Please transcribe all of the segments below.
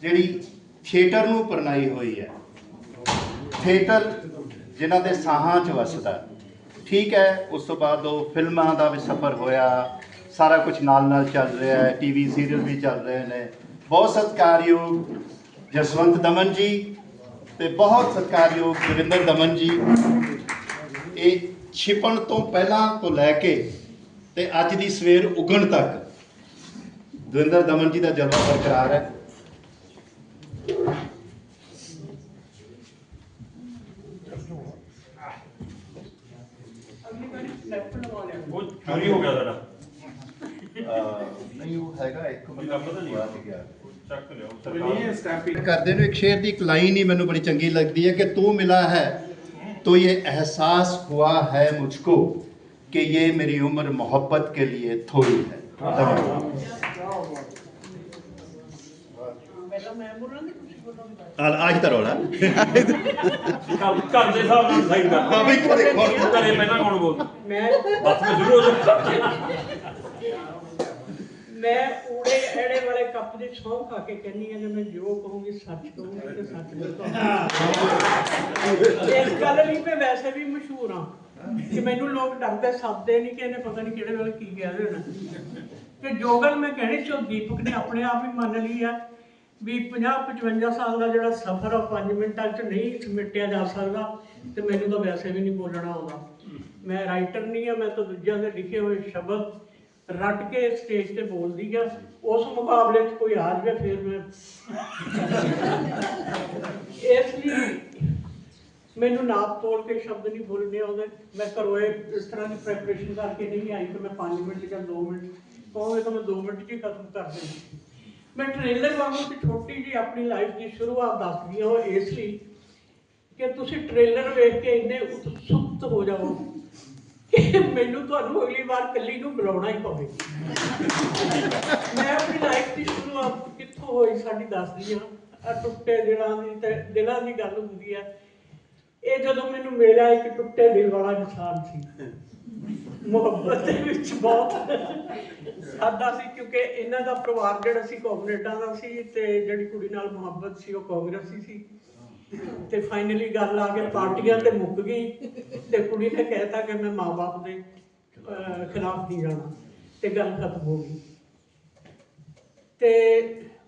ਜਿਹੜੀ ਥੀਏਟਰ ਨੂੰ ਪਰਨਾਈ ਹੋਈ ਹੈ। ਥੀਏਟਰ ਜਿਨ੍ਹਾਂ ਦੇ ਸਾਹਾਂ 'ਚ ਵਸਦਾ ਠੀਕ ਹੈ, ਉਸ ਤੋਂ ਬਾਅਦ ਉਹ ਫਿਲਮਾਂ ਦਾ ਵੀ ਸਫ਼ਰ ਹੋਇਆ। ਸਾਰਾ ਕੁਝ ਨਾਲ ਨਾਲ ਚੱਲ ਰਿਹਾ ਹੈ ਟੀਵੀ ਸੀਰੀਅਲ ਵੀ ਚੱਲ ਰਹੇ ਨੇ। ਬਹੁਤ ਸਤਿਕਾਰਯੋਗ ਜਸਵੰਤ ਦਮਨ ਜੀ ਤੇ ਬਹੁਤ ਸਤਿਕਾਰਯੋਗ ਜੋਗਿੰਦਰ ਦਮਨ ਜੀ। ਇਹ ਛਿਪਣ ਤੋਂ ਪਹਿਲਾਂ ਤੋਂ ਲੈ ਕੇ ਤੇ ਅੱਜ ਦੀ ਸਵੇਰ ਉਗਣ ਤੱਕ ਦਵਿੰਦਰ ਦਮਨ ਜੀ ਦਾ ਜਲਵਾ ਬਰਕਰਾਰ ਹੈ। ਕਰਦੇ ਨੂੰ ਇੱਕ ਸ਼ੇਰ ਦੀ ਇੱਕ ਲਾਈਨ ਹੀ ਮੈਨੂੰ ਬੜੀ ਚੰਗੀ ਲੱਗਦੀ ਹੈ ਕਿ ਤੂੰ ਮਿਲਾ है तो ये एहसास हुआ है मुझको कि ये मेरी उम्र मोहब्बत के लिए थोड़ी है धन्यवाद आज आज तरह ना ਘਰ ਘਰ ਦੇ ਹਿਸਾਬ ਨਾਲ ਸਾਈਡ ਕਰ ਹਾਂ ਵੀ ਘਰੇ ਕੌਣ- ਘਰੇ ਪਹਿਲਾਂ ਕੌਣ ਬੋਲਦਾ ਮੈਂ ਬਸ ਮੈਂ ਸ਼ੁਰੂ ਹੋ ਜਾ ਮੈਂ ਊੜੇ ਐੜੇ ਵਾਲੇ ਕੱਪ ਦੀ ਸੌਂ ਖਾ ਕੇ ਕਹਿੰਨੀ ਆ ਜੇ ਮੈਂ ਜੋ ਕਹੂੰਗੀ, ਸੱਚ ਕਹੂੰਗੀ ਤੇ ਸੱਚ ਬਤਾਉਂਗੀ ਇਸ ਗੱਲ ਲਈ ਮੈਂ ਵੈਸੇ ਵੀ ਮਸ਼ਹੂਰ ਹਾਂ ਕਿ ਮੈਨੂੰ ਲੋਕ ਡਰਦੇ, ਸੱਦਦੇ ਨਹੀਂ ਕਿ ਇਹਨੇ ਪਤਾ ਨਹੀਂ ਕਿਹੜੇ ਵੇਲੇ ਕੀ ਕਹਿ ਦੇਣਾ। ਕਿ ਜੋ ਮੈਂ ਕਹਿਣੀ ਸੀ ਦੀਪਕ ਨੇ ਆਪਣੇ ਆਪ ਹੀ ਮੰਨ ਲਈ ਆ ਵੀ 50 55 ਸਾਲ ਦਾ ਜਿਹੜਾ ਸਫ਼ਰ ਆ 5 ਮਿੰਟਾਂ 'ਚ ਨਹੀਂ ਸਮਿਟਿਆ ਜਾ ਸਕਦਾ ਤੇ ਮੈਨੂੰ ਤਾਂ ਵੈਸੇ ਵੀ ਨਹੀਂ ਬੋਲਣਾ ਆਉਂਦਾ। ਮੈਂ ਰਾਈਟਰ ਨਹੀਂ ਆ, ਮੈਂ ਤਾਂ ਦੂਜਿਆਂ ਦੇ ਲਿਖੇ ਹੋਏ ਸ਼ਬਦ ਰੱਟ ਕੇ ਸਟੇਜ ਤੇ ਬੋਲਦੀ ਆ ਉਸ ਮੁਕਾਬਲੇ 'ਚ ਕੋਈ ਆ ਜਾਵੇ ਫਿਰ ਮੈਂ ਇਸ ਲਈ ਮੈਨੂੰ ਨਾਪ ਤੋਲ ਕੇ ਸ਼ਬਦ ਨਹੀਂ ਬੋਲਣੇ ਆਉਂਦੇ ਮੈਂ ਘਰੋਂ ਇਹ ਇਸ ਤਰ੍ਹਾਂ ਦੀ ਪ੍ਰੈਪਰੇਸ਼ਨ ਕਰਕੇ ਨਹੀਂ ਆਈ ਕਿ ਮੈਂ 5 ਮਿੰਟ ਜਾਂ 2 ਮਿੰਟ ਕਹੋਗੇ ਤਾਂ ਮੈਂ 2 ਮਿੰਟ 'ਚ ਹੀ ਖਤਮ ਕਰ ਦੇਣਾ ਮੈਂ ਟ੍ਰੇਲਰ ਵਾਂਗੂ ਇੱਕ ਛੋਟੀ ਜੀ ਆਪਣੀ ਲਾਈਫ ਦੀ ਸ਼ੁਰੂਆਤ ਦੱਸਦੀ ਹਾਂ ਉਹ ਇਸ ਲਈ ਕਿ ਤੁਸੀਂ ਟ੍ਰੇਲਰ ਵੇਖ ਕੇ ਇੰਨੇ ਉਤਸੁਕਤ ਹੋ ਜਾਓ ਕਿ ਮੈਨੂੰ ਤੁਹਾਨੂੰ ਅਗਲੀ ਵਾਰ ਕੱਲੀ ਨੂੰ ਬੁਲਾਉਣਾ ਹੀ ਪਵੇ ਮੈਂ ਆਪਣੀ ਲਾਈਫ ਦੀ ਸ਼ੁਰੂਆਤ ਕਿੱਥੋਂ ਹੋਈ ਸਾਡੀ ਦੱਸਦੀ ਹਾਂ ਟੁੱਟੇ ਦਿਲਾਂ ਦੀ ਤੇ ਦਿਲਾਂ ਦੀ ਗੱਲ ਹੁੰਦੀ ਹੈ ਇਹ ਜਦੋਂ ਮੈਨੂੰ ਮਿਲਿਆ, ਇੱਕ ਟੁੱਟੇ ਦਿਲ ਵਾਲਾ ਇਨਸਾਨ ਸੀ। ਮੁਹੱਬਤ ਦੇ ਵਿੱਚ ਬਹੁਤ ਸਾਦਾ ਸੀ, ਕਿਉਂਕਿ ਇਹਨਾਂ ਦਾ ਪਰਿਵਾਰ ਜਿਹੜਾ ਸੀ ਕਾਂਗਰੇਟਾਂ ਦਾ ਸੀ ਤੇ ਜਿਹੜੀ ਕੁੜੀ ਨਾਲ ਮੁਹੱਬਤ ਸੀ, ਉਹ ਕਾਂਗਰਸੀ ਸੀ। ਤੇ ਫਾਈਨਲੀ ਗੱਲ ਆ ਕੇ ਪਾਰਟੀਆਂ ਤੇ ਮੁੱਕ ਗਈ ਤੇ ਕੁੜੀ ਨੇ ਕਹਿਤਾ ਕਿ ਮੈਂ ਮਾਪੇ ਦੇ ਖਿਲਾਫ ਨਹੀਂ ਜਾਣਾ ਤੇ ਗੱਲ ਖਤਮ ਹੋ ਗਈ। ਤੇ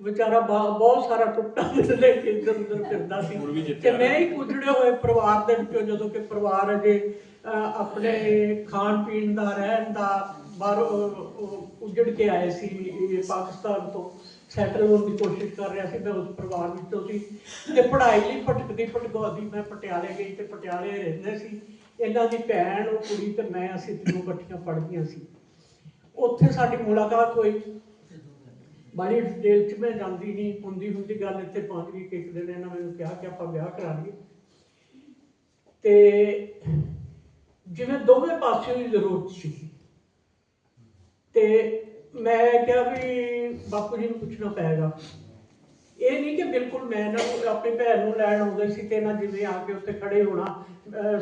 ਵਿਚਾਰਾ ਬਹੁਤ ਸਾਰਾ ਟੁੱਟਾ ਕੇ ਇੱਧਰ ਉੱਧਰ ਫਿਰਦਾ ਸੀ। ਤੇ ਮੈਂ ਹੀ ਉਜੜੇ ਹੋਏ ਪਰਿਵਾਰ ਦੇ ਵਿੱਚੋਂ ਜਦੋਂ ਕਿ ਪਰਿਵਾਰ ਅਜੇ ਆਪਣੇ ਖਾਣ ਪੀਣ ਦਾ ਰਹਿਣ ਦਾ ਬਾਹਰੋਂ ਉਜੜ ਕੇ ਆਏ ਸੀ ਪਾਕਿਸਤਾਨ ਤੋਂ। ਸੈਟਲ ਹੋਣ ਦੀ ਕੋਸ਼ਿਸ਼ ਕਰ ਰਿਹਾ ਸੀ, ਮੈਂ ਉਸ ਪਰਿਵਾਰ ਵਿੱਚੋਂ ਸੀ। ਤੇ ਪੜ੍ਹਾਈ ਲਈ ਭਟਕਦੀ ਭਟਕਾਉਂਦੀ ਮੈਂ ਪਟਿਆਲੇ ਗਈ ਤੇ ਪਟਿਆਲੇ ਰਹਿੰਦੇ ਸੀ। ਇਹਨਾਂ ਦੀ ਭੈਣ, ਉਹ ਕੁੜੀ ਤੇ ਮੈਂ, ਅਸੀਂ ਤਿੰਨੋਂ ਇਕੱਠੀਆਂ ਪੜ੍ਹਦੀਆਂ ਸੀ। ਉੱਥੇ ਸਾਡੀ ਮੁਲਾਕਾਤ ਹੋਈ। ਬੜੀ ਡਿਟੇਲ ਚ ਮੈਂ ਜਾਂਦੀ ਨਹੀਂ, ਹੁੰਦੀ ਹੁੰਦੀ ਗੱਲ ਇੱਥੇ ਪਹੁੰਚ ਗਈ ਕਿ ਇੱਕ ਦਿਨ ਇਹਨਾਂ ਮੈਨੂੰ ਕਿਹਾ ਕਿ ਆਪਾਂ ਵਿਆਹ ਕਰਾ ਲਈਏ। ਤੇ ਜਿਵੇਂ ਦੋਵੇਂ ਪਾਸਿਓਂ ਦੀ ਜ਼ਰੂਰਤ ਸੀ। ਤੇ ਮੈਂ ਕਿਹਾ ਵੀ ਬਾਪੂ ਜੀ ਨੂੰ ਪੁੱਛਣਾ ਪਏਗਾ। ਇਹ ਨਹੀਂ ਕਿ ਬਿਲਕੁਲ ਮੈਂ ਇਹਨਾਂ ਨੂੰ, ਆਪਣੀ ਭੈਣ ਨੂੰ ਲੈਣ ਆਉਂਦੇ ਸੀ ਤੇ ਇਹਨਾਂ ਜਿਵੇਂ ਆ ਕੇ ਉੱਥੇ ਖੜੇ ਹੋਣਾ।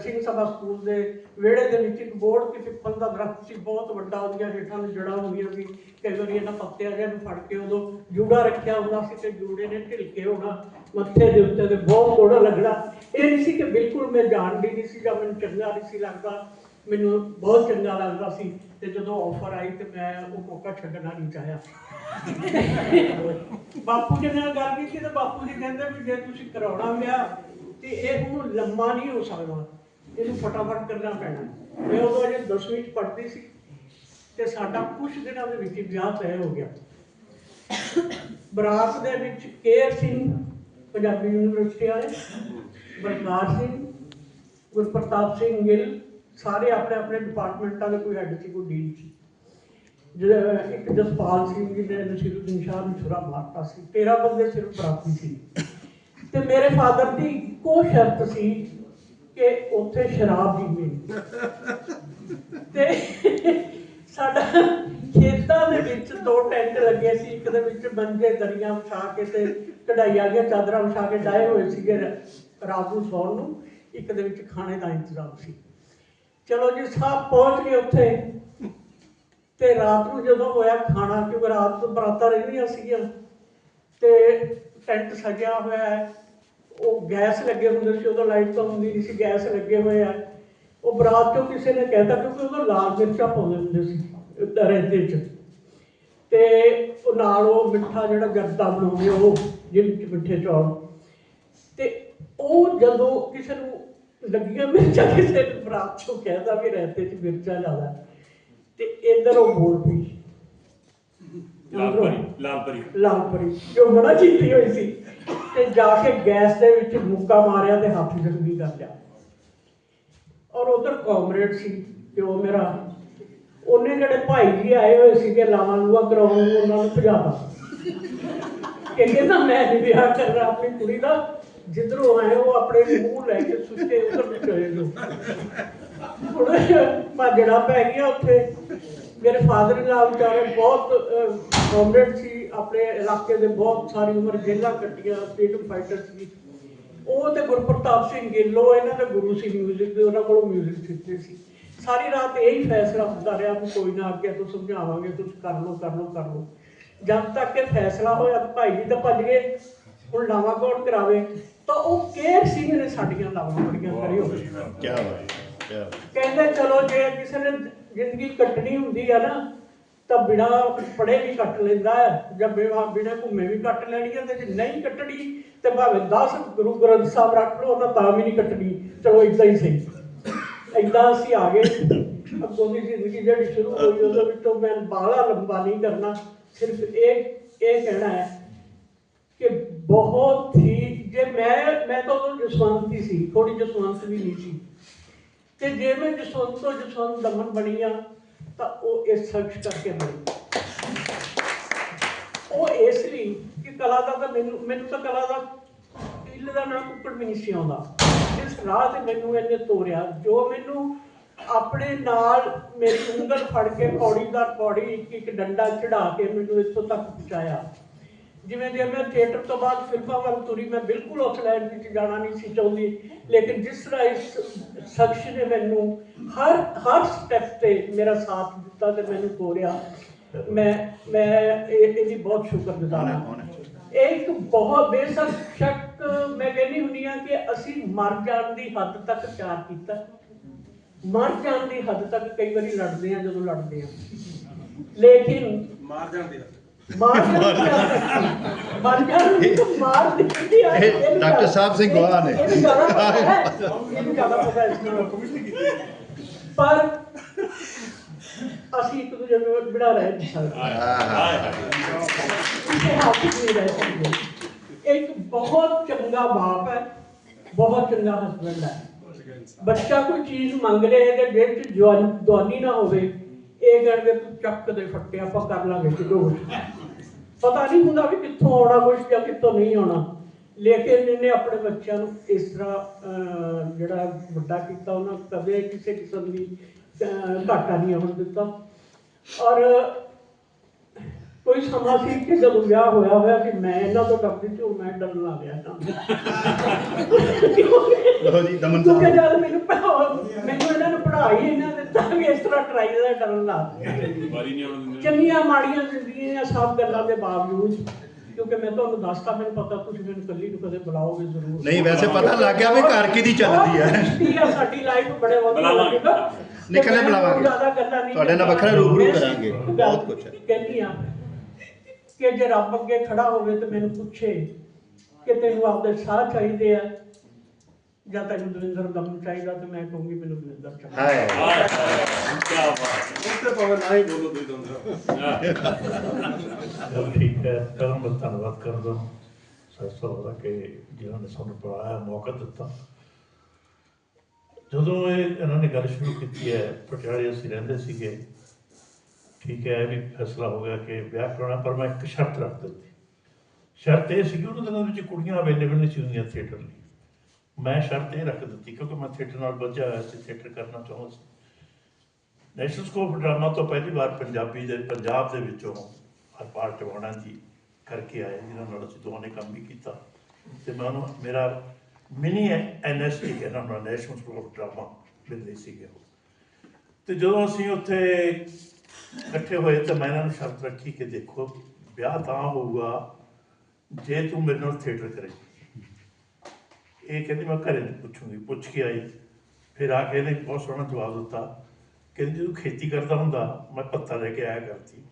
ਸਿੰਘ ਸਭਾ ਸਕੂਲ ਦੇ ਵਿਹੜੇ ਦੇ ਵਿੱਚ ਇੱਕ ਬੋਰਡ ਕਿ ਪਿੱਪਲ ਦਾ ਦਰਖਤ ਸੀ, ਬਹੁਤ ਵੱਡਾ, ਉਹਦੀਆਂ ਹੇਠਾਂ ਨੂੰ ਜੜਾਂ ਹੁੰਦੀਆਂ ਸੀ। ਕਈ ਵਾਰੀ ਇਹਨਾਂ ਪੱਤਿਆਂ ਜਿਹਾ ਨੂੰ ਫੜ ਕੇ ਉਦੋਂ ਜੂੜਾ ਰੱਖਿਆ ਹੁੰਦਾ ਸੀ ਤੇ ਜੂੜੇ ਨੇ ਢਿਲਕੇ ਹੋਣਾ ਮੱਥੇ ਦੇ ਉੱਤੇ ਤੇ ਬਹੁਤ ਕੋੜਾ ਲੱਗਣਾ। ਇਹ ਨਹੀਂ ਸੀ ਕਿ ਬਿਲਕੁਲ ਮੈਂ ਜਾਣਦੀ ਨਹੀਂ ਸੀ ਜਾਂ ਮੈਨੂੰ ਚੰਗਾ ਨਹੀਂ ਸੀ ਲੱਗਦਾ। ਮੈਨੂੰ ਬਹੁਤ ਚੰਗਾ ਲੱਗਦਾ ਸੀ। ਤੇ ਜਦੋਂ ਆਫਰ ਆਈ ਤੇ ਮੈਂ ਉਹ ਮੌਕਾ ਛੱਡਣਾ ਨਹੀਂ ਚਾਹਿਆ। ਬਾਪੂ ਜੀ ਨਾਲ ਗੱਲ ਕੀਤੀ ਤੇ ਬਾਪੂ ਜੀ ਕਹਿੰਦੇ ਵੀ ਜੇ ਤੁਸੀਂ ਕਰਾਉਣਾ ਵਿਆਹ ਤੇ ਇਹ ਹੁਣ ਲੰਮਾ ਨਹੀਂ ਹੋ ਸਕਦਾ। ਇਹਨੂੰ ਫਟਾਫਟ ਕਰਨਾ ਪੈਣਾ। ਮੈਂ ਉਦੋਂ ਅਜੇ 10ਵੀਂ ਚ ਪੜ੍ਹਦੀ ਸੀ ਤੇ ਸਾਡਾ ਕੁਝ ਦਿਨਾਂ ਦੇ ਵਿੱਚ ਵਿਆਹ ਤੈਅ ਹੋ ਗਿਆ। ਬਰਾਤ ਦੇ ਵਿੱਚ ਕੇਰ ਸਿੰਘ, ਪੰਜਾਬੀ ਯੂਨੀਵਰਸਿਟੀ ਵਾਲੇ, ਬਲਕਾਰ ਸਿੰਘ, ਗੁਰਪ੍ਰਤਾਪ ਸਿੰਘ ਗਿੱਲ ਸਾਰੇ ਆਪਣੇ ਆਪਣੇ ਡਿਪਾਰਟਮੈਂਟਾਂ ਦੇ ਕੋਈ ਹੈੱਡ ਸੀ, ਕੋਈ ਡੀਨ ਸੀ। ਜਿਹੜਾ ਇੱਕ ਜਸਪਾਲ ਸਿੰਘ ਜੀ ਨੇ ਨਸੀਰੁਦੀਨ ਸ਼ਾਹ ਨੂੰ ਛੁਰਾ ਮਾਰਤਾ ਸੀ। 13 ਬੰਦੇ ਸਿਰਫ ਬਰਾਤੀ ਸੀ। ਤੇ ਮੇਰੇ ਫਾਦਰ ਦੀ ਇੱਕੋ ਸ਼ਰਤ ਸੀ ਕਿ ਉੱਥੇ ਸ਼ਰਾਬ ਦੀ ਮਿਲ ਤੇ ਸਾਡਾ ਖੇਤਾਂ ਦੇ ਵਿੱਚ ਦੋ ਟੈਂਟ ਲੱਗੇ ਸੀ। ਇੱਕ ਦੇ ਵਿੱਚ ਬੰਦੇ ਦਰੀਆਂ ਵਿਛਾ ਕੇ ਤੇ ਕਢਾਈਆਂ ਦੀਆਂ ਚਾਦਰਾਂ ਵਿਛਾ ਕੇ ਡਾਏ ਹੋਏ ਸੀਗੇ ਰਾਜੂ ਨੂੰ ਸੌਣ ਨੂੰ। ਇੱਕ ਦੇ ਵਿੱਚ ਖਾਣੇ ਦਾ ਇੰਤਜ਼ਾਮ ਸੀ। ਚਲੋ ਜੀ ਸਾਹਿਬ ਪਹੁੰਚ ਗਏ ਉੱਥੇ। ਤੇ ਰਾਤ ਨੂੰ ਜਦੋਂ ਹੋਇਆ ਖਾਣਾ, ਕਿਉਂਕਿ ਰਾਤ ਤੋਂ ਬਰਾਤਾਂ ਰਹਿੰਦੀਆਂ ਸੀਗੀਆਂ, ਤੇ ਟੈਂਟ ਸਜਿਆ ਹੋਇਆ ਹੈ। ਉਹ ਗੈਸ ਲੱਗੇ ਹੁੰਦੇ ਸੀ, ਉਦੋਂ ਲਾਈਟ ਤਾਂ ਹੁੰਦੀ ਨਹੀਂ ਸੀ, ਗੈਸ ਲੱਗੇ ਹੋਏ ਆ। ਉਹ ਬਰਾਤ ਚੋਂ ਕਿਸੇ ਨੇ ਕਹਿਤਾ, ਕਿਉਂਕਿ ਉਦੋਂ ਲਾਲ ਮਿਰਚਾਂ ਪਾਉਂਦੇ ਹੁੰਦੇ ਸੀ ਰਹਿਤੇ ਚ। ਤੇ ਉਹ ਨਾਲ ਉਹ ਮਿੱਠਾ ਜਿਹੜਾ ਗਰਦਾ ਬਣਾਉਂਦੇ ਉਹ ਜਿਹਦੇ ਵਿੱਚ ਮਿੱਠੇ ਚੌਲ। ਤੇ ਉਹ ਜਦੋਂ ਕਿਸੇ ਨੂੰ ਲੱਗੀਆਂ ਮਿਰਚਾਂ ਕਿਸੇ ਨੂੰ ਬਰਾਤ ਚੋਂ ਕਹਿਦਾ ਵੀ ਰਹਿਤੇ ਚ ਮਿਰਚਾਂ ਜ਼ਿਆਦਾ। ਤੇ ਇਧਰ ਉਹ ਬੋਲ ਪਈ। ਲਾਲਪਰੀ ਲਾਲਪਰੀ। ਲਾਲਪਰੀ। ਜੋ ਬੜਾ ਚੀਤੀ ਹੋਈ ਸੀ। ਤੇ ਜਾ ਕੇ ਗੈਸ ਦੇ ਵਿੱਚ ਮੁੱਕਾ ਮਾਰਿਆ ਤੇ ਹੱਥ ਜ਼ਖਮੀ ਕਰ ਲਿਆ। ਔਰ ਉਧਰ ਕਾਮਰੇਡ ਸੀ ਤੇ ਉਹ ਮੇਰਾ। ਉਹਨੇ ਜਿਹੜੇ ਭਾਈ ਜੀ ਆਏ ਹੋਏ ਸੀਗੇ ਲਾਵਾਂ ਲੂਆ ਕਰਾਉਣ ਨੂੰ ਉਹਨਾਂ ਨੂੰ ਭਜਾਤਾ। ਕਿ ਕਹਿੰਦਾ ਮੈਂ ਨਹੀਂ ਵਿਆਹ ਕਰਨਾ ਆਪਣੀ ਕੁੜੀ ਦਾ ਜਿੱਧਰੋਂ ਆਏ ਉਹ ਆਪਣੇ ਮੂੰਹ ਲੈ ਕੇ ਸੁੱਕੇ ਉਧਰ ਨੂੰ ਚਲੇ ਗਏ। ਥੋੜਾ ਭਾਜੜਾ ਪੈ ਗਿਆ ਉੱਥੇ। ਮੇਰੇ ਫਾਦਰ ਨਾਲ ਵਿਚਾਰੇ ਬਹੁਤ ਕਮਰੇਡ ਸੀ। ਆਪਣੇ ਇਲਾਕੇ ਦੇ ਬਹੁਤ ਸਾਰੀ ਉਮਰ ਜੇਲ੍ਹਾਂ ਕੱਟੀਆਂ ਫਰੀडम ਫਾਈਟਰ ਸੀ। ਉਹ ਤੇ ਗੁਰਪ੍ਰਤਾਪ ਸਿੰਘ ਗਿੱਲੋ ਇਹਨਾਂ ਦਾ ਗੁਰੂ ਸੀ ਮਿਊਜ਼ਿਕ ਦੇ, ਉਹਨਾਂ ਕੋਲੋਂ ਮਿਊਜ਼ਿਕ ਸਿੱਖਦੇ ਸੀ। ਸਾਰੀ ਰਾਤ ਇਹ ਹੀ ਫੈਸਲਾ ਹੁੰਦਾ ਰਿਹਾ ਵੀ ਕੋਈ ਨਾ ਅੱਗੇ ਤੋਂ ਸਮਝਾਵਾਂਗੇ, ਤੁਸੀਂ ਕਰ ਲਓ ਕਰ ਲਓ ਕਰ ਲਓ। ਜਦ ਤੱਕ ਇਹ ਫੈਸਲਾ ਹੋਇਆ, ਭਾਈ ਜੀ ਤਾਂ ਭੱਜ ਗਏ। ਹੁਣ ਨਵਾਂ ਕੋਟ ਕਰਾਵੇ? ਤਾਂ ਉਹ ਕੇਰ ਸਿੰਘ ਨੇ ਸਾਡੀਆਂ ਲਾਵਾਂ ਬੜੀਆਂ ਕਰੀ ਹੋਵੇ ਕੀ ਬਾਤ ਕਹਿੰਦੇ ਚਲੋ ਜੇ ਕਿਸੇ ਨੇ ਜ਼ਿੰਦਗੀ ਕੱਟਣੀ ਹੁੰਦੀ ਆ ਨਾ ਤਾਂ ਬਿਨਾ ਪੜੇ ਵੀ ਕੱਟ ਲੈਂਦਾ ਹੈ ਜਾਂ ਬਿਨਾ ਬਿਨਾ ਘੁੰਮੇ ਵੀ ਕੱਟ ਲੈਣੀ ਹੈ ਤੇ ਜੇ ਨਹੀਂ ਕੱਟਣੀ ਤੇ ਭਾਵੇਂ 10 ਗੁਰੂ ਗ੍ਰੰਥ ਸਾਹਿਬ ਰੱਖ ਲਓ ਉਹਨਾਂ ਤਾਂ ਵੀ ਨਹੀਂ ਕੱਟਣੀ। ਚਲੋ ਇਦਾਂ ਹੀ ਸਹੀ। ਇਦਾਂ ਅਸੀਂ ਆ ਗਏ। ਅੱਗੋਂ ਦੀ ਜ਼ਿੰਦਗੀ ਜਿਹੜੀ ਸ਼ੁਰੂ ਹੋਈ ਉਹਦੇ ਵਿੱਚੋਂ ਮੈਂ ਬਾਹਲਾ ਲੰਬਾ ਨਹੀਂ ਕਰਨਾ। ਸਿਰਫ ਇਹ ਇਹ ਕਹਿਣਾ ਹੈ ਕਿ ਬਹੁਤ ਹੀ ਜੇ ਮੈਂ ਮੈਂ ਤਾਂ ਉਦੋਂ ਜਸਵੰਤ ਹੀ ਸੀ ਥੋੜੀ ਜਸਵੰਤ ਵੀ ਨਹੀਂ ਸੀ। ਤੇ ਜੇ ਮੈਂ ਜਸਵੰਤ ਤੋਂ ਜਸਵੰਤ ਦਮਨ ਬਣੀ ਆ, ਤਾਂ ਉਹ ਇਸ ਸਰਚ ਕਰਕੇ ਬਣੀ। ਉਹ ਇਸ ਲਈ ਕਿ ਕਲਾ ਦਾ ਤਾਂ ਮੈਨੂੰ ਮੈਨੂੰ ਤਾਂ ਕਲਾ ਦਾ ਇੱਲ ਦਾ ਨਾ ਕੁੱਕੜ ਵੀ ਨਹੀਂ ਸੀ ਆਉਂਦਾ। ਇਸ ਰਾਹ ਤੇ ਮੈਨੂੰ ਇਹਨੇ ਤੋਰਿਆ, ਜੋ ਮੈਨੂੰ ਆਪਣੇ ਨਾਲ ਮੇਰੀ ਉਂਗਲ ਫੜ ਕੇ ਪੌੜੀ ਦਾ ਪੌੜੀ ਇੱਕ ਇੱਕ ਡੰਡਾ ਚੜਾ ਕੇ ਮੈਨੂੰ ਇੱਥੋਂ ਤੱਕ ਪਹੁੰਚਾਇਆ। ਜਿਵੇਂ ਜੇ ਮੈਂ ਥੀਏਟਰ ਤੋਂ ਬਾਅਦ ਫਿਲਮਾਂ ਵੱਲ ਤੁਰੀ ਮੈਂ ਬਿਲਕੁਲ ਉਸ ਲਾਈਨ ਵਿੱਚ ਜਾਣਾ ਨਹੀਂ ਸੀ ਚਾਹੁੰਦੀ। ਲੇਕਿਨ ਜਿਸ ਤਰ੍ਹਾਂ ਇਸ ਸ਼ਖਸ ਨੇ ਮੈਨੂੰ ਹਰ ਹਰ ਸਟੈਪ ਤੇ ਮੇਰਾ ਸਾਥ ਦਿੱਤਾ ਤੇ ਮੈਨੂੰ ਤੋਰਿਆ ਮੈਂ ਮੈਂ ਇਹ ਇਹਦੀ ਬਹੁਤ ਸ਼ੁਕਰਗੁਜ਼ਾਰ ਹਾਂ। ਇੱਕ ਬਹੁਤ ਬੇਸ਼ੱਕ ਸ਼ੱਕ ਮੈਂ ਕਹਿੰਦੀ ਹੁੰਦੀ ਹਾਂ ਕਿ ਅਸੀਂ ਮਰ ਜਾਣ ਦੀ ਹੱਦ ਤੱਕ ਪਿਆਰ ਕੀਤਾ। ਮਰ ਜਾਣ ਦੀ ਹੱਦ ਤੱਕ ਕਈ ਵਾਰੀ ਲੜਦੇ ਆ ਜਦੋਂ ਲੜਦੇ ਆ ਲੇਕਿਨ ਆ ਮਾਰ ਜਾਣ ਦੀ ਹੱਦ ਮਰ ਮਾਰ। ਦਿੱਤੀ ਆ। ਇਹ ਡਾਕਟਰ ਸਾਹਿਬ ਸਿੰਘ ਗਵਾਹ ਨੇ। ਇਹਨੂੰ ਜ਼ਿਆਦਾ ਪਤਾ ਹੈ। ਇਹਨੂੰ ਜ਼ਿਆਦਾ ਪਤਾ ਹੈ। ਇਸ ਨੂੰ ਪਰ ਅਸੀਂ ਇੱਕ ਦੂਜੇ ਨੂੰ ਬਿਨਾ ਰਹਿ ਨਹੀਂ ਸਕਦੇ ਸਕਦੇ। ਇੱਕ ਬਹੁਤ ਚੰਗਾ ਬਾਪ ਹੈ ਬਹੁਤ ਚੰਗਾ ਹਸਬੰਡ ਹੈ। ਬੱਚਾ ਕੋਈ ਚੀਜ਼ ਮੰਗ ਰਿਹਾ ਹੈ ਤੇ ਚ ਜਵਾਨ ਨਾ ਹੋਵੇ ਇਹ ਤੂੰ ਚੱਕ ਦੇ ਫੱਟੇ ਆਪਾਂ ਕਰ ਲਾਂਗੇ ਕਿਦੋਂ ਪਤਾ ਨਹੀਂ ਹੁੰਦਾ ਵੀ ਕਿੱਥੋਂ ਆਉਣਾ ਕੁਝ ਜਾਂ ਕਿੱਥੋਂ ਨਹੀਂ ਆਉਣਾ। ਲੇਕਿਨ ਇਹਨੇ ਆਪਣੇ ਬੱਚਿਆਂ ਨੂੰ ਇਸ ਤਰ੍ਹਾਂ ਜਿਹੜਾ ਵੱਡਾ ਕੀਤਾ, ਉਹਨਾਂ ਕਦੇ ਕਿਸੇ ਕਿਸਮ ਦੀ ਘਾਟਾ ਨਹੀਂ ਆਉਣ ਦਿੱਤਾ। ਔਰ ਕੋਈ ਸਮਾਂ ਸੀ ਕਿ ਜਦੋਂ ਵਿਆਹ ਹੋਇਆ ਹੋਇਆ ਕਿ ਮੈਂ ਇਹਨਾਂ ਤੋਂ ਡਰਦੀ ਸੀ ਹੁਣ ਮੈਂ ਡਰਨ ਲੱਗ ਗਿਆ ਤਾਂ ਲੋ ਜੀ ਦਮਨ ਕਿਉਂਕਿ ਸਾਹਿਬ ਜਦ ਮੈਨੂੰ ਪੜ੍ਹਾਓ ਮੈਨੂੰ ਇਹਨਾਂ ਨੂੰ ਪੜ੍ਹਾਈ ਇਹਨਾਂ ਨੇ ਤਾਂ ਵੀ ਇਸ ਤਰ੍ਹਾਂ ਟਰਾਈ ਦਾ ਡਰਨ ਲੱਗ ਗਿਆ ਚੰਗੀਆਂ ਮਾੜੀਆਂ ਜ਼ਿੰਦਗੀਆਂ ਸਭ ਗੱਲਾਂ ਦੇ ਬਾਵਜੂਦ ਕਿਉਂਕਿ ਮੈਂ ਤੁਹਾਨੂੰ ਦੱਸਤਾ ਮੈਨੂੰ ਪਤਾ ਤੁਸੀਂ ਮੈਨੂੰ ਕੱਲੀ ਨੂੰ ਕਦੇ ਬੁਲਾਓਗੇ ਜ਼ਰੂਰ ਨਹੀਂ ਵੈਸੇ ਪਤਾ ਲੱਗ ਗਿਆ ਵੀ ਘਰ ਕਿਹਦੀ ਚੱਲਦੀ ਹੈ ਸਾਡੀ ਲਾਈਫ ਬੜੇ ਵਧੀਆ ਬੁਲਾਵਾਂਗੇ। ਲੱਗੇਗਾ। ਨਿਕਲੇ ਬੁਲਾਵਾਂਗੇ। ਤੁਹਾਡੇ ਨਾਲ। ਵੱਖਰਾ ਰੂਬਰੂ ਕਰਾਂਗੇ। ਬਹੁਤ ਹੈ। ਕਹਿੰਦੀ ਆ ਕਿ ਜੇ ਰੱਬ ਅੱਗੇ ਖੜਾ ਹੋਵੇ ਤੇ ਮੈਨੂੰ ਪੁੱਛੇ ਕਿ ਤੈਨੂੰ ਆਪਦੇ ਸਾਹ ਚਾਹੀਦੇ ਆ ਜਾਂ ਤੈਨੂੰ ਦਵਿੰਦਰ ਦਮ ਚਾਹੀਦਾ ਤੇ ਮੈਂ ਕਹੂੰਗੀ ਮੈਨੂੰ ਦਵਿੰਦਰ ਚਾਹੀਦਾ। ਹਾਏ। ਕੀ ਬਾਤ ਉੱਤੇ ਭਾਵੇਂ ਨਾ ਹੀ ਬੋਲੋ ਤੁਸੀਂ ਦੋਨੋਂ ਹੈ ਚਲੋ ਠੀਕ ਹੈ ਪਹਿਲਾਂ ਮੈਂ ਧੰਨਵਾਦ ਕਰਦਾ ਸਰਸਾ ਦਾ ਕਿ ਜਿਨ੍ਹਾਂ ਨੇ ਸਾਨੂੰ ਬੁਲਾਇਆ ਮੌਕਾ ਦਿੱਤਾ। ਜਦੋਂ ਇਹ ਇਹਨਾਂ ਨੇ ਗੱਲ ਸ਼ੁਰੂ ਕੀਤੀ ਹੈ ਪਟਿਆਲੇ ਅਸੀਂ ਰਹਿੰਦੇ ਸੀਗੇ ਠੀਕ ਹੈ, ਇਹ ਵੀ ਫੈਸਲਾ ਹੋ ਗਿਆ ਕਿ ਵਿਆਹ ਕਰਾਉਣਾ, ਪਰ ਮੈਂ ਇੱਕ ਸ਼ਰਤ ਰੱਖ ਦਿੱਤੀ। ਸ਼ਰਤ ਇਹ ਸੀ ਕਿ ਉਹਨਾਂ ਦਿਨਾਂ ਵਿੱਚ ਕੁੜੀਆਂ ਅਵੇਲੇਬਲ ਨਹੀਂ ਸੀ ਹੁੰਦੀਆਂ ਥੀਏਟਰ ਲਈ। ਮੈਂ ਸ਼ਰਤ ਇਹ ਰੱਖ ਦਿੱਤੀ, ਕਿਉਂਕਿ ਮੈਂ ਥੀਏਟਰ ਨਾਲ ਬੱਝਿਆ ਹੋਇਆ ਸੀ ਥੀਏਟਰ ਕਰਨਾ ਚਾਹੁੰਦਾ ਸੀ। ਨੈਸ਼ਨਲ ਸਕੂਲ ਆਫ ਡਰਾਮਾ ਤੋਂ ਪਹਿਲੀ ਵਾਰ ਪੰਜਾਬੀ ਦੇ, ਪੰਜਾਬ ਦੇ ਵਿੱਚੋਂ ਹਰਪਾਲ ਟਵਾਣਾ ਜੀ ਕਰਕੇ ਆਏ, ਜਿਨ੍ਹਾਂ ਨਾਲ ਅਸੀਂ ਦੋਵਾਂ ਨੇ ਕੰਮ ਵੀ ਕੀਤਾ। ਤੇ ਮੈਂ ਉਹਨੂੰ, ਮੇਰਾ ਮਿਨੀ ਐਨਐਸਟੀ ਕਹਿੰਦਾ ਹੁੰਦਾ ਨੈਸ਼ਨਲ ਸਕੂਲ ਆਫ ਡਰਾਮਾ ਬਿੰਦੇ ਸੀਗੇ ਉਹ। ਤੇ ਜਦੋਂ ਅਸੀਂ ਉੱਥੇ ਇਕੱਠੇ ਹੋਏ ਤਾਂ ਮੈਂ ਇਹਨਾਂ ਨੂੰ ਸ਼ਰਤ ਰੱਖੀ ਕਿ ਦੇਖੋ, ਵਿਆਹ ਤਾਂ ਹੋਊਗਾ, ਜੇ ਤੂੰ ਮੇਰੇ ਨਾਲ ਥੀਏਟਰ ਕਰੇ। ਇਹ ਕਹਿੰਦੀ ਮੈਂ ਘਰੇ ਪੁੱਛੂੰਗੀ, ਪੁੱਛ ਕੇ ਆਈ। ਫਿਰ ਆ ਕੇ ਇਹਨੇ ਬਹੁਤ ਸੋਹਣਾ ਜਵਾਬ ਦਿੱਤਾ। ਕਹਿੰਦੀ ਜਦੋਂ ਖੇਤੀ ਕਰਦਾ ਹੁੰਦਾ, ਮੈਂ ਪੱਤਾ ਲੈ ਕੇ ਆਇਆ ਕਰਤੀ।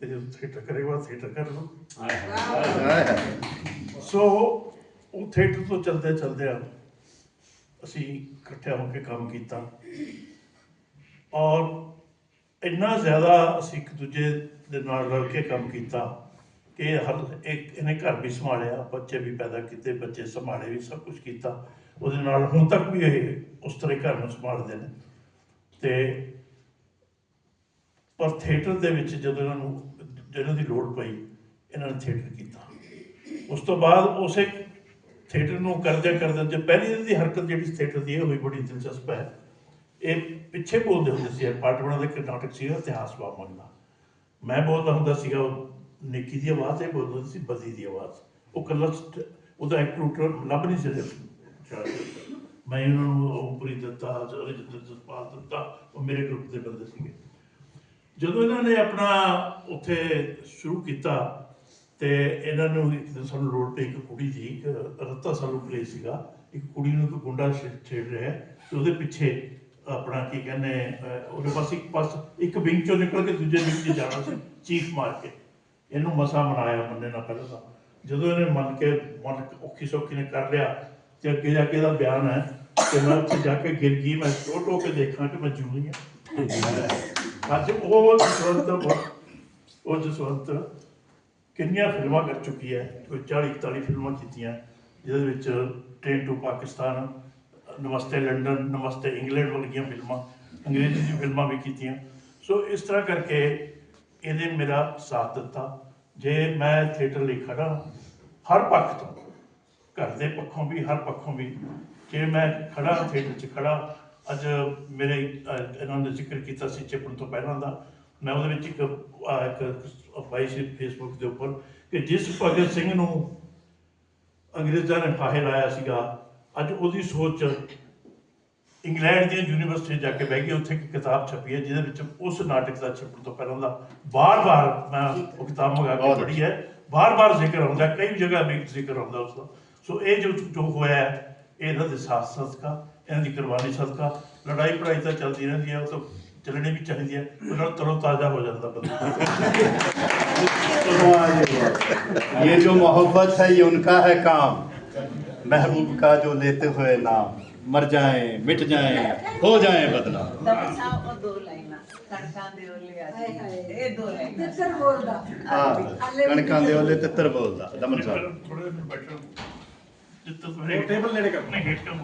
ਤੇ ਜਦੋਂ ਥੀਏਟਰ ਕਰੇਗਾ ਥੀਏਟਰ ਕਰ ਲਓ। ਸੋ ਉਹ ਥੀਏਟਰ ਤੋਂ ਚਲਦੇ ਚਲਦੇ ਆ, ਅਸੀਂ ਇਕੱਠੇ ਹੋ ਕੇ ਕੰਮ ਕੀਤਾ। ਔਰ ਇੰਨਾ ਜ਼ਿਆਦਾ ਅਸੀਂ ਇੱਕ ਦੂਜੇ ਦੇ ਨਾਲ ਰਲ ਕੇ ਕੰਮ ਕੀਤਾ ਕਿ ਹਰ ਇੱਕ ਇਹਨੇ ਘਰ ਵੀ ਸੰਭਾਲਿਆ, ਬੱਚੇ ਵੀ ਪੈਦਾ ਕੀਤੇ, ਬੱਚੇ ਸੰਭਾਲੇ ਵੀ, ਸਭ ਕੁਝ ਕੀਤਾ। ਉਹਦੇ ਨਾਲ ਹੁਣ ਤੱਕ ਵੀ ਇਹ ਉਸ ਤਰ੍ਹਾਂ ਘਰ ਨੂੰ ਸੰਭਾਲਦੇ ਨੇ। ਤੇ ਪਰ ਥੀਏਟਰ ਦੇ ਵਿੱਚ ਜਦੋਂ ਇਹਨਾਂ ਨੂੰ ਜਿਹਨਾਂ ਦੀ ਲੋੜ ਪਈ, ਇਹਨਾਂ ਨੇ ਥੀਏਟਰ ਕੀਤਾ। ਉਸ ਤੋਂ ਬਾਅਦ ਉਸੇ ਥੀਏਟਰ ਨੂੰ ਕਰਦੇ ਕਰਦੇ ਜੇ ਪਹਿਲੀ ਦੀ ਹਰਕਤ ਜਿਹੜੀ ਥੀਏਟਰ ਦੀ, ਇਹ ਹੋਈ ਬੜੀ ਦਿਲਚਸਪ ਹੈ। ਇਹ ਪਿੱਛੇ ਬੋਲਦੇ ਹੁੰਦੇ ਸੀ ਪਾਰਟਵਣਾ ਦਾ ਇੱਕ ਨਾਟਕ ਸੀਗਾ, ਇਤਿਹਾਸ ਬਾਮਨ ਦਾ। ਮੈਂ ਬੋਲਦਾ ਹੁੰਦਾ ਸੀਗਾ ਨਿੱਕੀ ਦੀ ਆਵਾਜ਼, ਇਹ ਬੋਲਦਾ ਸੀ, ਬਦੀ ਦੀ ਆਵਾਜ਼। ਉਹ ਕੱਲਾ ਸਟ- ਉਹਦਾ ਐਕਟਰ ਲੱਭ ਨਹੀਂ ਸੀ ਮੈਂ ਇਹਨਾਂ ਨੂੰ ਪੂਰੀ ਦਿੱਤਾ ਅਰਿਜਿਤ ਜਸਪਾਲ ਦਿੱਤਾ, ਉਹ ਮੇਰੇ ਗਰੁੱਪ ਦੇ ਬੰਦੇ ਸੀਗੇ। ਜਦੋਂ ਇਹਨਾਂ ਨੇ ਆਪਣਾ ਉੱਥੇ ਸ਼ੁਰੂ ਕੀਤਾ, ਤੇ ਇਹਨਾਂ ਨੂੰ ਇੱਕ ਦਿਨ ਸਾਨੂੰ ਲੋੜ ਪਈ ਇੱਕ ਕੁੜੀ ਦੀ, ਇੱਕ ਰੱਤਾ ਸਾਨੂੰ ਪਲੇ ਸੀਗਾ। ਇੱਕ ਕੁੜੀ ਨੂੰ ਇੱਕ ਗੁੰਡਾ ਛੇੜ ਰਿਹਾ, ਤੇ ਉਹਦੇ ਪਿੱਛੇ ਆਪਣਾ ਕੀ ਕਹਿੰਦੇ ਉਹਦੇ ਪਾਸ ਇੱਕ ਪਾਸ ਇੱਕ ਵਿੰਗ ਚੋਂ ਨਿਕਲ ਕੇ ਦੂਜੇ ਵਿੰਗ 'ਚ ਜਾਣਾ ਸੀ ਚੀਖ ਮਾਰ ਕੇ ਇਹਨੂੰ ਮਸਾ ਮਨਾਇਆ ਮੰਨੇ ਨਾਲ ਪਹਿਲਾਂ ਤਾਂ। ਜਦੋਂ ਇਹਨੇ ਮੰਨ ਕੇ, ਮਨ ਔਖੀ ਸੌਖੀ ਨੇ ਕਰ ਲਿਆ, ਤੇ ਅੱਗੇ ਜਾ ਕੇ ਇਹਦਾ ਬਿਆਨ ਹੈ ਕਿ ਮੈਂ ਉੱਥੇ ਜਾ ਕੇ ਗਿਰ ਗਈ, ਮੈਂ ਟੋ ਕੇ ਦੇਖਾਂ ਕਿ ਮੈਂ ਜੂਈ ਹਾਂ। ਅੱਜ ਉਹ ਜਸਵੰਤ ਉਹ ਜਸਵੰਤ ਕਿੰਨੀਆਂ ਫਿਲਮਾਂ ਕਰ ਚੁੱਕੀ ਹੈ, ਕੋਈ 40 41 ਫਿਲਮਾਂ ਕੀਤੀਆਂ, ਜਿਹਦੇ ਵਿੱਚ train to Pakistan Namaste London Namaste England ਵਰਗੀਆਂ ਫਿਲਮਾਂ ਅੰਗਰੇਜ਼ੀ ਦੀ ਫਿਲਮਾਂ ਵੀ ਕੀਤੀਆਂ। ਸੋ ਇਸ ਤਰ੍ਹਾਂ ਕਰਕੇ ਇਹਨੇ ਮੇਰਾ ਸਾਥ ਦਿੱਤਾ। ਜੇ ਮੈਂ ਥੀਏਟਰ ਲਈ ਖੜਾ ਹਰ ਪੱਖ ਤੋਂ ਘਰ ਦੇ ਪੱਖੋਂ ਵੀ ਹਰ ਪੱਖੋਂ ਵੀ ਜੇ ਮੈਂ ਖੜਾ ਥੀਏਟਰ 'ਚ ਖੜਾ ਅੱਜ ਮੇਰੇ ਇਹਨਾਂ ਨੇ ਜ਼ਿਕਰ ਕੀਤਾ ਸੀ ਚਿਪਣ ਤੋਂ ਪਹਿਲਾਂ ਦਾ ਮੈਂ ਉਹਦੇ ਵਿੱਚ ਇੱਕ ਅਹ, ਇੱਕ ਪਾਈ ਸੀ ਫੇਸਬੁੱਕ ਦੇ ਉੱਪਰ ਕਿ ਜਿਸ ਭਗਤ ਸਿੰਘ ਨੂੰ ਅੰਗਰੇਜ਼ਾਂ ਨੇ ਫਾਹੇ ਲਾਇਆ ਸੀਗਾ ਅੱਜ ਉਹਦੀ ਸੋਚ ਇੰਗਲੈਂਡ ਦੀਆਂ ਯੂਨੀਵਰਸਿਟੀ ਜਾ ਕੇ ਬਹਿ ਗਈ ਉੱਥੇ ਇੱਕ ਕਿਤਾਬ ਛਪੀ ਹੈ ਜਿਹਦੇ ਵਿੱਚ ਉਸ ਨਾਟਕ ਦਾ ਛਪਣ ਤੋਂ ਪਹਿਲਾਂ ਦਾ ਬਾਰ-ਬਾਰ ਮੈਂ ਉਹ ਕਿਤਾਬ ਮੰਗਾ ਕੇ ਬਹੁਤ ਪੜ੍ਹੀ ਹੈ ਬਾਰ-ਬਾਰ ਜ਼ਿਕਰ ਆਉਂਦਾ ਕਈ ਜਗ੍ਹਾ ਵੀ ਜ਼ਿਕਰ ਆਉਂਦਾ ਉਸ ਦਾ ਸੋ ਇਹ ਜੋ ਜੋ ਹੋਇਆ ਹੈ, ਇਹ ਇਹਨਾਂ ਦੇ ਸਾਥ ਸਦਕਾ ਇਹਨਾਂ ਦੀ ਕੁਰਬਾਨੀ ਸਦਕਾ ਲੜਾਈ ਪੜਾਈ ਤਾਂ ਚੱਲਦੀ ਰਹਿੰਦੀ ਹੈ ਉਹ ਤਾਂ ਚੱਲਣੀ ਵੀ ਚਾਹੀਦੀ ਹੈ ਉਹਦੇ ਨਾਲ ਤਰੋ ਤਾਜ਼ਾ ਹੋ ਜਾਂਦਾ ਬੰਦਾ वाह जी वाह। ये जो मोहब्बत है ये उनका है काम महबूब का जो लेते हुए नाम मर जाएं मिट जाएं हो जाएं बदनाम ਦਮਨ ਸਾਹਿਬ ਉਹ ਦੋ ਲਾਈਨਾਂ ਕਣਕਾਂ ਦੇ ਓਲੇ ਆ ਹਾਏ ਹਾਏ। ਇਹ ਦੋ ਲਾਈਨਾਂ ਤਿੱਤਰ ਬੋਲਦਾ हाँ कणकां दे ओले तितर बोलदा दमन साहब ਥੋੜੇ ਜਿਹਾ ਬੈਠੋ ਜਿੱਤ ਉਹ ਟੇਬਲ ਨੇੜੇ ਕਰ। ਨਹੀਂ ਹੇਠ ਕੰਮ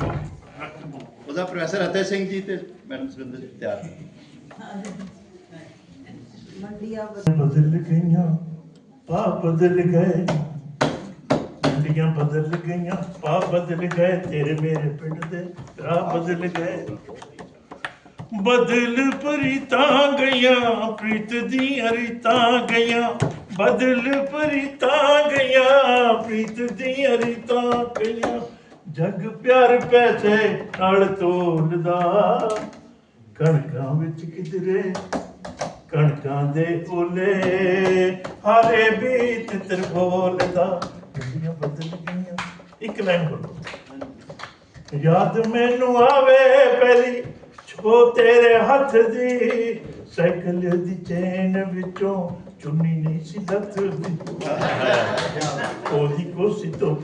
ਰੱਖ ਬੋ ਉਹਦਾ ਪ੍ਰੋਫੈਸਰ ਅਤੈ ਸਿੰਘ ਜੀ ਤੇ ਮੈਡਮ ਸੁਰਿੰਦਰ ਜੀ ਤਿਆਰ ਨੇ। ਮੰਡੀਆਂ ਬਦਲ ਗਈਆਂ ਪਾ ਬਦਲ ਗਏ ਮੰਡੀਆਂ ਬਦਲ ਗਈਆਂ ਪਾ ਬਦਲ ਗਏ, ਤੇਰੇ ਮੇਰੇ ਪਿੰਡ ਦੇ ਰਾਹ ਬਦਲ ਗਏ। ਬਦਲ ਪ੍ਰੀਤਾਂ ਗਈਆਂ, ਪ੍ਰੀਤ ਦੀਆਂ ਰੀਤਾਂ ਗਈਆਂ। ਬਦਲ ਪ੍ਰੀਤਾਂ ਗਈਆਂ, ਪ੍ਰੀਤ ਦੀਆਂ ਰੀਤਾਂ ਗਈਆਂ। ਜਗ ਪਿਆਰ ਪੈਸੇ ਨਾਲ ਤੋਲਦਾ, ਕਣਕਾਂ ਵਿੱਚ ਕਿਧਰੇ, ਕਣਕਾਂ ਦੇ ਓਲੇ, ਹਾਰੇ ਬੀਤ ਤਿੱਤਰ ਬੋਲਦਾ ਦੁਨੀਆ ਬਦਲ ਗਈਆਂ ਇੱਕ ਲਾਈਨ ਬੋਲੋ। ਯਾਦ ਮੈਨੂੰ ਆਵੇ ਪਹਿਲੀ ਛੋ ਤੇਰੇ ਹੱਥ ਦੀ ਸਾਈਕਲ ਦੀ ਚੇਨ ਵਿੱਚੋਂ ਚੁੰਨੀ ਨਹੀਂ ਸੀ ਲੱਥਦੀ। ਉਹਦੀ ਕੋਸੀ ਤੋਂ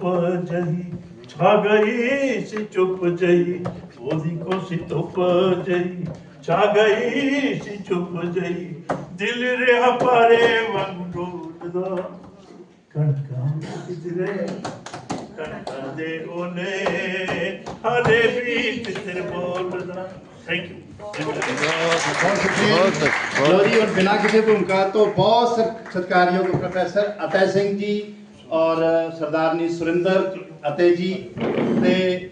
ਜਹੀ ਛਾ ਗਈ ਸੀ, ਚੁੱਪ ਜਈ ਉਹਦੀ ਕੋਸੀ ਤੋਂ ਜਹੀ ਛਾ ਗਈ ਸੀ, ਚੁੱਪ ਜਈ ਦਿਲ ਰਿਹਾ ਪਾਰੇ ਵਾਂਗ ਡੋਲਦਾ। ਕਣਕਾਂ ਕਿਧਰੇ ਦੇ ਹਰੇ ਵੀ ਬੋਲਦਾ ਥੈਂਕ ਯੂ ਬਿਨਾਂ ਕਿਸੇ ਭੂਮਿਕਾ ਤੋਂ ਬਹੁਤ ਸਤ- ਸਤਿਕਾਰਯੋਗ ਪ੍ਰੋਫੈਸਰ ਅਤੈ ਸਿੰਘ ਜੀ ਔਰ ਸਰਦਾਰਨੀ ਸੁਰਿੰਦਰ ਅਤੈ ਜੀ ਤੇ